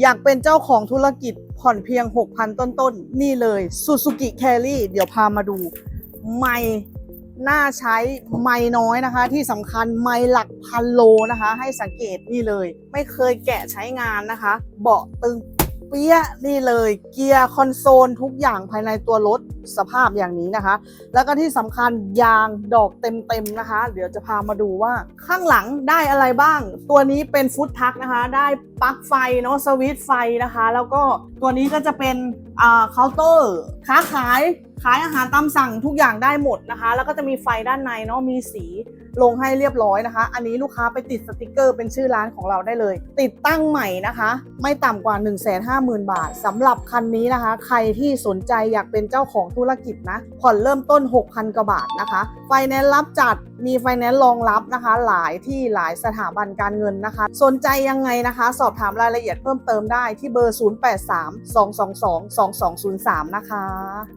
อยากเป็นเจ้าของธุรกิจผ่อนเพียง 6,000 ต้นๆนี่เลยซูซูกิแคลรี่เดี๋ยวพามาดู ไม่น่าใช้ไม่น้อยนะคะ ที่สำคัญไม่หลักพันโลนะคะ ให้สังเกตนี่เลย ไม่เคยแกะใช้งานนะคะ เบาะตึง เปี้ยนี่เลยเกียร์คอนโซลทุกอย่างภายในตัวรถสภาพอย่างนี้นะคะ แล้วก็ที่สำคัญยางดอกเต็มๆนะคะ เดี๋ยวจะพามาดูว่าข้างหลังได้อะไรบ้าง ตัวนี้เป็นฟุตทักนะคะ ได้ปลั๊กไฟเนาะสวิตไฟนะคะ แล้วก็ตัวนี้ก็จะเป็นอ่าเคาน์เตอร์ค้าขายขายอาหารตามสั่งทุกอย่างได้หมดนะคะ แล้วก็จะมีไฟด้านในเนาะมีสี ลงให้เรียบร้อยนะคะ อันนี้ลูกค้าไปติดสติกเกอร์เป็นชื่อร้านของเราได้เลย ติดตั้งใหม่นะคะ ไม่ต่ำกว่า 1 5 0 0 0 0 บาทสำหรับคันนี้นะคะ ใครที่สนใจอยากเป็นเจ้าของธุรกิจนะผ่อนเริ่มต้น 6,000กว่าบาทนะคะไฟแนนซ์รับจัดมีไฟแนนซ์รองรับนะคะ หลายที่หลายสถาบันการเงินนะคะ สนใจยังไงนะคะ สอบถามรายละเอียดเพิ่มเติมได้ที่เบอร์ 0832222203 นะคะ